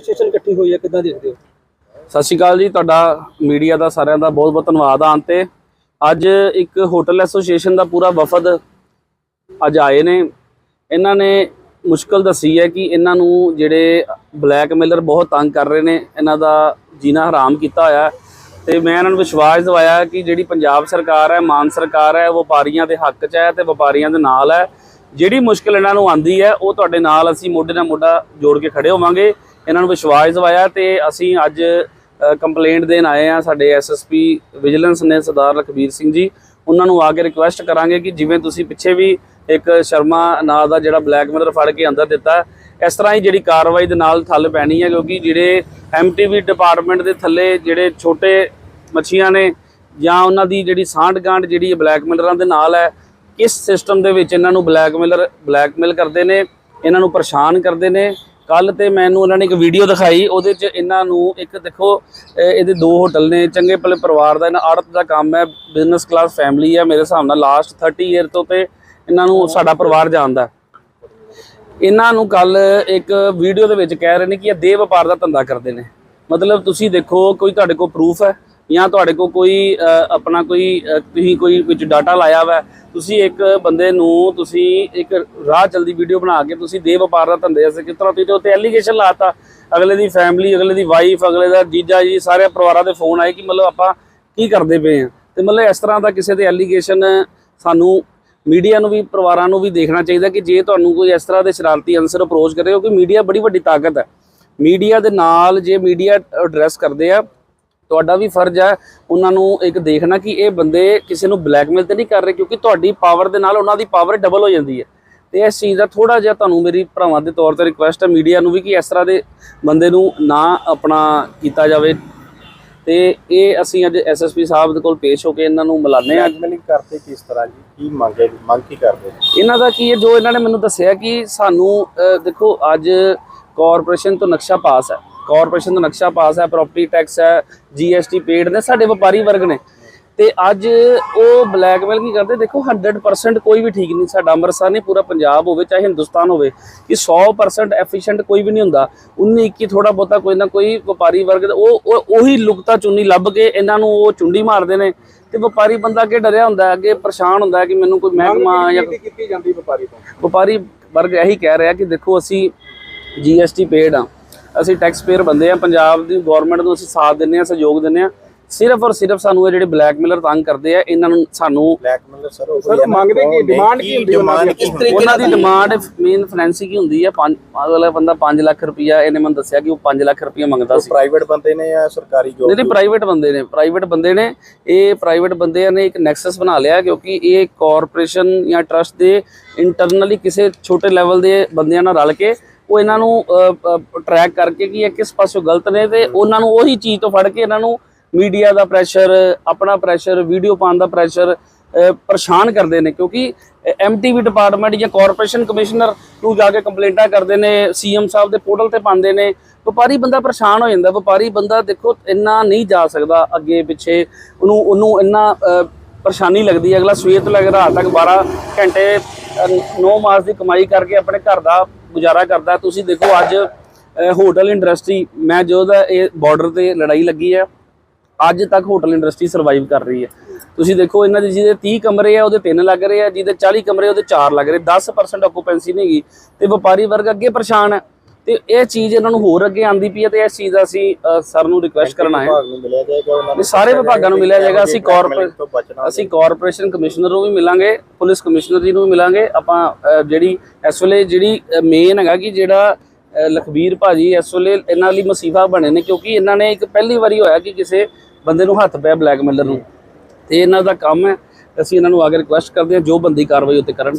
Session ਇਕੱਠੀ ਹੋਈ ਹੈ, ਕਿੱਦਾਂ ਦੇਖਦੇ ਹੋ? ਸਤਿ ਸ਼੍ਰੀ ਅਕਾਲ ਜੀ, ਤੁਹਾਡਾ ਮੀਡੀਆ ਦਾ ਸਾਰਿਆਂ ਦਾ ਬਹੁਤ ਬਹੁਤ ਧੰਨਵਾਦ ਆਉਣ ਤੇ। ਅੱਜ ਇੱਕ ਹੋਟਲ ਐਸੋਸੀਏਸ਼ਨ ਦਾ ਪੂਰਾ ਵਫਦ ਅੱਜ ਆਏ ਨੇ। ਇਹਨਾਂ ਨੇ ਮੁਸ਼ਕਲ ਦੱਸੀ ਹੈ ਕਿ ਇਹਨਾਂ ਨੂੰ ਜਿਹੜੇ ਬਲੈਕਮੇਲਰ ਬਹੁਤ ਤੰਗ ਕਰ ਰਹੇ ਨੇ, ਇਹਨਾਂ ਦਾ ਜੀਣਾ ਹਰਾਮ ਕੀਤਾ ਹੋਇਆ ਹੈ। ਤੇ ਮੈਂ ਇਹਨਾਂ ਨੂੰ ਵਿਸ਼ਵਾਸ ਦਿਵਾਇਆ ਕਿ ਜਿਹੜੀ ਪੰਜਾਬ ਸਰਕਾਰ ਹੈ, ਮਾਨ ਸਰਕਾਰ ਹੈ, ਉਹ ਵਪਾਰੀਆਂ ਦੇ ਹੱਕ 'ਚ ਹੈ ਤੇ ਵਪਾਰੀਆਂ ਦੇ ਨਾਲ ਹੈ। ਜਿਹੜੀ ਮੁਸ਼ਕਲ ਇਹਨਾਂ ਨੂੰ ਆਂਦੀ ਹੈ, ਉਹ ਤੁਹਾਡੇ ਨਾਲ ਅਸੀਂ ਮੋਢੇ ਨਾਲ ਮੋਢਾ ਜੋੜ ਕੇ ਖੜੇ ਹੋਵਾਂਗੇ। ਇਹਨਾਂ ਨੂੰ ਵਿਸ਼ਵਾਸ ਦਿਵਾਇਆ ਤੇ ਅਸੀਂ ਅੱਜ ਕੰਪਲੇਂਟ ਦੇਣ ਆਏ ਆ ਸਾਡੇ ਐਸਐਸਪੀ ਵਿਜੀਲੈਂਸ ਨੇ ਸਰਦਾਰ ਲਖਬੀਰ ਸਿੰਘ ਜੀ। ਉਹਨਾਂ ਨੂੰ ਆ ਕੇ ਰਿਕੁਐਸਟ ਕਰਾਂਗੇ ਕਿ ਜਿਵੇਂ ਤੁਸੀਂ ਪਿੱਛੇ ਵੀ ਇੱਕ ਸ਼ਰਮਾ ਨਾਂ ਦਾ ਜਿਹੜਾ ਬਲੈਕਮੇਲਰ ਫੜ ਕੇ ਅੰਦਰ ਦਿੱਤਾ, ਇਸ ਤਰ੍ਹਾਂ ਹੀ ਜਿਹੜੀ ਕਾਰਵਾਈ ਦੇ ਨਾਲ ਥੱਲ ਪੈਣੀ ਹੈ ਕਿਉਂਕਿ ਜਿਹੜੇ ਐਮਟੀਵੀ ਡਿਪਾਰਟਮੈਂਟ ਦੇ ਥੱਲੇ ਜਿਹੜੇ ਛੋਟੇ ਮੱਛੀਆਂ ਨੇ ਜਾਂ ਉਹਨਾਂ ਦੀ ਜਿਹੜੀ ਸਾਂਢ ਗਾਂਢ ਜਿਹੜੀ ਬਲੈਕਮੇਲਰਾਂ ਦੇ ਨਾਲ ਹੈ, ਕਿਸ ਸਿਸਟਮ ਦੇ ਵਿੱਚ ਇਹਨਾਂ ਨੂੰ ਬਲੈਕਮੇਲਰ ਬਲੈਕਮੇਲ ਕਰਦੇ ਨੇ, ਇਹਨਾਂ ਨੂੰ ਪਰੇਸ਼ਾਨ ਕਰਦੇ ਨੇ ਕੱਲ ਤੇ ਮੈਨੂੰ ਉਹਨਾਂ ਨੇ ਇੱਕ ਵੀਡੀਓ ਦਿਖਾਈ, ਉਹਦੇ 'ਚ ਇਹਨਾਂ ਨੂੰ ਇੱਕ ਦੇਖੋ ਇਹਦੇ ਦੋ ਹੋਟਲ ਨੇ, ਚੰਗੇ ਭਲੇ ਪਰਿਵਾਰ ਦਾ, ਇਹਨਾਂ ਆੜਤ ਦਾ ਕੰਮ ਹੈ ਬਿਜ਼ਨਸ ਕਲਾਸ ਫੈਮਿਲੀ ਹੈ, ਮੇਰੇ ਹਿਸਾਬ ਨਾਲ ਲਾਸਟ 30 ਇਅਰ ਤੋਂ ਤੇ ਇਹਨਾਂ ਨੂੰ ਸਾਡਾ ਪਰਿਵਾਰ ਜਾਣਦਾ ਇਹਨਾਂ ਨੂੰ ਕੱਲ ਇੱਕ ਵੀਡੀਓ ਦੇ ਵਿੱਚ ਕਹਿ ਰਹੇ ਨੇ ਕਿ ਇਹ ਦੇਹ ਵਪਾਰ ਦਾ ਧੰਦਾ ਕਰਦੇ ਨੇ। ਮਤਲਬ ਤੁਸੀਂ ਦੇਖੋ, ਕੋਈ ਤੁਹਾਡੇ ਕੋਲ ਪ੍ਰੂਫ ਹੈ ਜਾਂ ਤੁਹਾਡੇ ਕੋਲ ਕੋਈ ਆਪਣਾ ਕੋਈ ਤੁਸੀਂ ਕੋਈ ਵਿੱਚ ਡਾਟਾ ਲਾਇਆ ਵਾ, ਤੁਸੀਂ ਇੱਕ ਬੰਦੇ ਨੂੰ, ਤੁਸੀਂ ਇੱਕ ਰਾਹ ਚਲਦੀ ਵੀਡੀਓ ਬਣਾ ਕੇ ਤੁਸੀਂ ਦੇ ਵਪਾਰ ਦਾ ਧੰਦੇ ਐਸੇ ਕਿਸ ਤਰ੍ਹਾਂ ਤੁਸੀਂ ਉੱਤੇ ਐਲੀਗੇਸ਼ਨ ਲਾਤਾ ਅਗਲੇ ਦੀ ਫੈਮਿਲੀ ਅਗਲੇ ਦੀ ਵਾਈਫ ਅਗਲੇ ਦਾ ਜੀਜਾ ਜੀ, ਸਾਰੇ ਪਰਿਵਾਰਾਂ ਦੇ ਫੋਨ ਆਏ ਕਿ ਮਤਲਬ ਆਪਾਂ ਕੀ ਕਰਦੇ ਪਏ ਆ ਤੇ ਮਤਲਬ ਇਸ ਤਰ੍ਹਾਂ ਦਾ ਕਿਸੇ ਦੇ ਐਲੀਗੇਸ਼ਨ ਸਾਨੂੰ ਮੀਡੀਆ ਨੂੰ ਵੀ, ਪਰਿਵਾਰਾਂ ਨੂੰ ਵੀ ਦੇਖਣਾ ਚਾਹੀਦਾ ਕਿ ਜੇ ਤੁਹਾਨੂੰ ਕੋਈ ਇਸ ਤਰ੍ਹਾਂ ਦੇ ਸ਼ਰਾਰਤੀ ਅਨਸਰ ਅਪਰੋਚ ਕਰੇ, ਕਿਉਂਕਿ ਮੀਡੀਆ ਬੜੀ ਵੱਡੀ ਤਾਕਤ ਹੈ। ਮੀਡੀਆ ਦੇ ਨਾਲ ਜੇ ਮੀਡੀਆ ਐਡਰੈਸ ਕਰਦੇ ਆ ਤੁਹਾਡਾ ਵੀ ਫਰਜ਼ ਹੈ ਉਹਨਾਂ ਨੂੰ ਇੱਕ ਦੇਖਣਾ ਕਿ ਇਹ ਬੰਦੇ ਕਿਸੇ ਨੂੰ ਬਲੈਕਮੇਲ ਤੇ ਨਹੀਂ ਕਰ ਰਹੇ ਕਿਉਂਕਿ ਤੁਹਾਡੀ ਪਾਵਰ ਦੇ ਨਾਲ ਉਹਨਾਂ ਦੀ ਪਾਵਰ ਡਬਲ ਹੋ ਜਾਂਦੀ ਹੈ। ਤੇ ਇਸ ਚੀਜ਼ ਦਾ ਥੋੜਾ ਜਿਹਾ ਤੁਹਾਨੂੰ ਮੇਰੀ ਭਰਾਵਾਂ ਦੇ ਤੌਰ ਤੇ ਰਿਕੁਐਸਟ ਹੈ ਮੀਡੀਆ ਨੂੰ ਵੀ ਕਿ ਇਸ ਤਰ੍ਹਾਂ ਦੇ ਬੰਦੇ ਨੂੰ ਨਾ ਆਪਣਾ ਕੀਤਾ ਜਾਵੇ। ਤੇ ਇਹ ਅਸੀਂ ਅੱਜ ਐਸਐਸਪੀ ਸਾਹਿਬ ਦੇ ਕੋਲ ਪੇਸ਼ ਹੋ ਕੇ ਇਹਨਾਂ ਨੂੰ ਮਿਲਾਨੇ ਆ ਬਲੈਕਮੇਲਿੰਗ ਕਰਦੇ ਕਿਸ ਤਰ੍ਹਾਂ ਜੀ? ਕੀ ਮੰਗੇ ਮੰਗ ਕੀ ਕਰਦੇ? ਇਹਨਾਂ ਦਾ ਕੀ ਹੈ? ਜੋ ਇਹਨਾਂ ਨੇ ਮੈਨੂੰ ਦੱਸਿਆ ਕਿ ਸਾਨੂੰ ਦੇਖੋ ਅੱਜ ਕਾਰਪੋਰੇਸ਼ਨ ਤੋਂ ਨਕਸ਼ਾ ਪਾਸ ਹੈ। ਕਾਰਪੋਰੇਸ਼ਨ ਤੋਂ ਨਕਸ਼ਾ ਪਾਸ ਹੈ ਪ੍ਰਾਪਰਟੀ ਟੈਕਸ ਹੈ ਜੀਐਸਟੀ ਪੇਡ ਨੇ ਸਾਡੇ ਵਪਾਰੀ ਵਰਗ ਨੇ। ਤੇ ਅੱਜ ਉਹ ਬਲੈਕਮੇਲ ਕੀ ਕਰਦੇ ਦੇਖੋ 100% ਕੋਈ ਵੀ ਠੀਕ ਨਹੀਂ ਸਾਡਾ ਅੰਮ੍ਰਿਤਸਰ ਨਹੀਂ ਪੂਰਾ ਪੰਜਾਬ ਹੋਵੇ ਚਾਹੇ ਹਿੰਦੁਸਤਾਨ ਹੋਵੇ ਕਿ 100% ਐਫੀਸ਼ੀਐਂਟ ਕੋਈ ਵੀ ਨਹੀਂ ਹੁੰਦਾ। 19 21 ਥੋੜਾ ਬਹੁਤਾ ਕੋਈ ਨਾ ਕੋਈ ਵਪਾਰੀ ਵਰਗ ਦਾ ਉਹ ਉਹ- ਲੁਕਤਾ ਚੁੰਨੀ ਲੱਭ ਕੇ ਇਹਨਾਂ ਨੂੰ ਉਹ ਚੁੰਡੀ ਮਾਰਦੇ ਨੇ। ਤੇ ਵਪਾਰੀ ਬੰਦਾ ਅੱਗੇ ਡਰਿਆ ਹੁੰਦਾ ਅੱਗੇ ਪਰੇਸ਼ਾਨ ਹੁੰਦਾ ਕਿ ਮੈਨੂੰ ਕੋਈ ਮਹਿਕਮਾ ਜਾਂ ਕੀਤੀ ਜਾਂਦੀ ਵਪਾਰੀ ਤੋਂ? ਵਪਾਰੀ ਵਰਗ ਇਹੀ ਕਹਿ ਰਿਹਾ ਕਿ ਦੇਖੋ ਅਸੀਂ ਜੀਐਸਟੀ ਪੇਡ ਆ। ਅਸੀਂ ਟੈਕਸ ਪੇਅਰ ਬੰਦੇ ਆ ਪੰਜਾਬ ਦੀ ਗਵਰਨਮੈਂਟ ਨੂੰ ਅਸੀਂ ਸਾਥ ਦਿੰਨੇ ਆ ਸਹਿਯੋਗ ਦਿੰਨੇ ਆ ਸਿਰਫ ਔਰ ਸਿਰਫ ਸਾਨੂੰ ਇਹ ਜਿਹੜੇ ਬਲੈਕਮੇਲਰ ਤੰਗ ਕਰਦੇ ਆ ਇਹਨਾਂ ਨੂੰ ਸਾਨੂੰ ਬਲੈਕਮੇਲਰ ਸਰ ਉਹ ਮੰਗਦੇ ਕੀ? demand ਕੀ ਹੁੰਦੀ ਤਰੀਕੇ ਉਹਨਾਂ ਦੀ ਡਿਮਾਂਡ ਮੇਨ ਫਾਈਨੈਂਸਿੰਗ ਹੀ ਹੁੰਦੀ ਹੈ ਪੰਜ ਅਗਲਾ ਬੰਦਾ 5 ਲੱਖ ਰੁਪਇਆ ਇਹਨੇ ਮੈਨੂੰ ਦੱਸਿਆ ਕਿ ਉਹ 5 ਲੱਖ ਰੁਪਇਆ ਮੰਗਦਾ ਸੀ। ਪ੍ਰਾਈਵੇਟ ਬੰਦੇ ਨੇ ਜਾਂ ਸਰਕਾਰੀ ਨਹੀਂ ਜੋਬ ਪ੍ਰਾਈਵੇਟ ਬੰਦੇ ਨੇ ਪ੍ਰਾਈਵੇਟ ਬੰਦੇ ਨੇ। ਇਹ ਪ੍ਰਾਈਵੇਟ ਬੰਦਿਆਂ ਨੇ ਇੱਕ ਨੈਕਸਸ ਬਣਾ ਲਿਆ ਕਿਉਂਕਿ ਇਹ ਕਾਰਪੋਰੇਸ਼ਨ ਜਾਂ ਟਰਸਟ ਦੇ ਇੰਟਰਨਲੀ ਕਿਸੇ ਛੋਟੇ ਲੈਵਲ ਦੇ ਬੰਦਿਆਂ ਨਾਲ ਰਲ ਕੇ ਉਹ ਇਹਨਾਂ ਨੂੰ ਟਰੈਕ ਕਰਕੇ ਕਿ ਇਹ ਕਿਸ ਪਾਸੋਂ ਗਲਤ ਨੇ ਤੇ ਉਹਨਾਂ ਨੂੰ ਉਹੀ ਚੀਜ਼ ਤੋਂ ਫੜ ਕੇ ਇਹਨਾਂ ਨੂੰ ਮੀਡੀਆ ਦਾ ਪ੍ਰੈਸ਼ਰ ਆਪਣਾ ਪ੍ਰੈਸ਼ਰ ਵੀਡੀਓ ਪਾਉਣ ਦਾ ਪ੍ਰੈਸ਼ਰ ਪਰੇਸ਼ਾਨ ਕਰਦੇ ਨੇ ਕਿਉਂਕਿ ਐਮਟੀਵੀ ਡਿਪਾਰਟਮੈਂਟ ਜਾਂ ਕਾਰਪੋਰੇਸ਼ਨ ਕਮਿਸ਼ਨਰ ਨੂੰ ਜਾ ਕੇ ਕੰਪਲੇਂਟਾਂ ਕਰਦੇ ਨੇ ਸੀਐਮ ਸਾਹਿਬ ਦੇ ਪੋਰਟਲ ਤੇ ਪਾਉਂਦੇ ਨੇ ਵਪਾਰੀ ਬੰਦਾ ਪਰੇਸ਼ਾਨ ਹੋ ਜਾਂਦਾ ਵਪਾਰੀ ਬੰਦਾ ਦੇਖੋ ਇੰਨਾ ਨਹੀਂ ਜਾ ਸਕਦਾ ਅੱਗੇ ਪਿੱਛੇ ਉਹਨੂੰ ਉਹਨੂੰ ਇੰਨਾ ਪਰੇਸ਼ਾਨੀ ਲੱਗਦੀ ਹੈ। ਅਗਲਾ ਸਵੇਰ ਤੋਂ ਲੈ ਕੇ ਰਾਤ ਤੱਕ 12 ਘੰਟੇ 9 ਮਾਸ ਦੀ ਕਮਾਈ ਕਰਕੇ ਆਪਣੇ ਘਰ ਦਾ ਗੁਜ਼ਾਰਾ ਕਰਦਾ। ਤੁਸੀਂ ਦੇਖੋ ਅੱਜ ਹੋਟਲ ਇੰਡਸਟਰੀ ਮੈਂ ਜਦੋਂ ਦਾ ਇਹ ਬਾਰਡਰ ਤੇ ਲੜਾਈ ਲੱਗੀ ਹੈ ਅੱਜ ਤੱਕ ਹੋਟਲ ਇੰਡਸਟਰੀ ਸਰਵਾਈਵ ਕਰ ਰਹੀ ਹੈ। ਤੁਸੀਂ ਦੇਖੋ ਇਹਨਾਂ ਦੇ ਜਿਹਦੇ 30 ਕਮਰੇ ਆ, ਉਹਦੇ 3 ਲੱਗ ਰਹੇ ਆ, ਜਿਹਦੇ 40 ਕਮਰੇ ਉਹਦੇ 4 ਲੱਗ ਰਹੇ। 10% ਆਕੂਪੈਂਸੀ ਨਹੀਂ ਹੈਗੀ ਤੇ ਵਪਾਰੀ ਵਰਗ ਅੱਗੇ ਪਰੇਸ਼ਾਨ ਹੈ ਤੇ ਇਹ ਚੀਜ਼ ਇਹਨਾਂ ਨੂੰ ਹੋਰ ਅੱਗੇ ਆਂਦੀ ਪਈ ਹੈ ਤੇ ਇਸ ਚੀਜ਼ ਦਾ ਅਸੀਂ ਸਰ ਨੂੰ ਰਿਕੁਐਸਟ ਕਰਨ ਹਾਂ। ਸਾਰੇ ਵਿਭਾਗਾਂ ਨੂੰ ਮਿਲਿਆ ਜਾਏਗਾ ਅਸੀਂ ਕਾਰਪੋਰੇਟ ਅਸੀਂ ਕਾਰਪੋਰੇਸ਼ਨ ਕਮਿਸ਼ਨਰ ਨੂੰ ਵੀ ਮਿਲਾਂਗੇ ਪੁਲਿਸ ਕਮਿਸ਼ਨਰ ਜੀ ਨੂੰ ਵੀ ਮਿਲਾਂਗੇ। ਆਪਾਂ ਜਿਹੜੀ ਇਸ ਵੇਲੇ ਜਿਹੜੀ ਮੇਨ ਹੈਗਾ ਕਿ ਜਿਹੜਾ ਅਹ, ਲਖਬੀਰ ਭਾਜੀ ਇਸ ਵੇਲੇ ਇਹਨਾਂ ਲਈ ਮਸੀਫਾ ਬਣੇ ਨੇ ਕਿਉਂਕਿ ਇਹਨਾਂ ਨੇ ਇੱਕ ਪਹਿਲੀ ਵਾਰੀ ਹੋਇਆ ਕਿ ਕਿਸੇ ਬੰਦੇ ਨੂੰ ਹੱਥ ਪਿਆ ਬਲੈਕਮੇਲਰ ਨੂੰ। ਤੇ ਇਹਨਾਂ ਦਾ ਕੰਮ ਹੈ ਅਸੀਂ ਇਹਨਾਂ ਨੂੰ ਆ ਕੇ ਰਿਕੁਐਸਟ ਕਰਦੇ ਹਾਂ ਜੋ ਬੰਦੀ ਕਾਰਵਾਈ ਉੱਤੇ ਕਰਨਗੇ।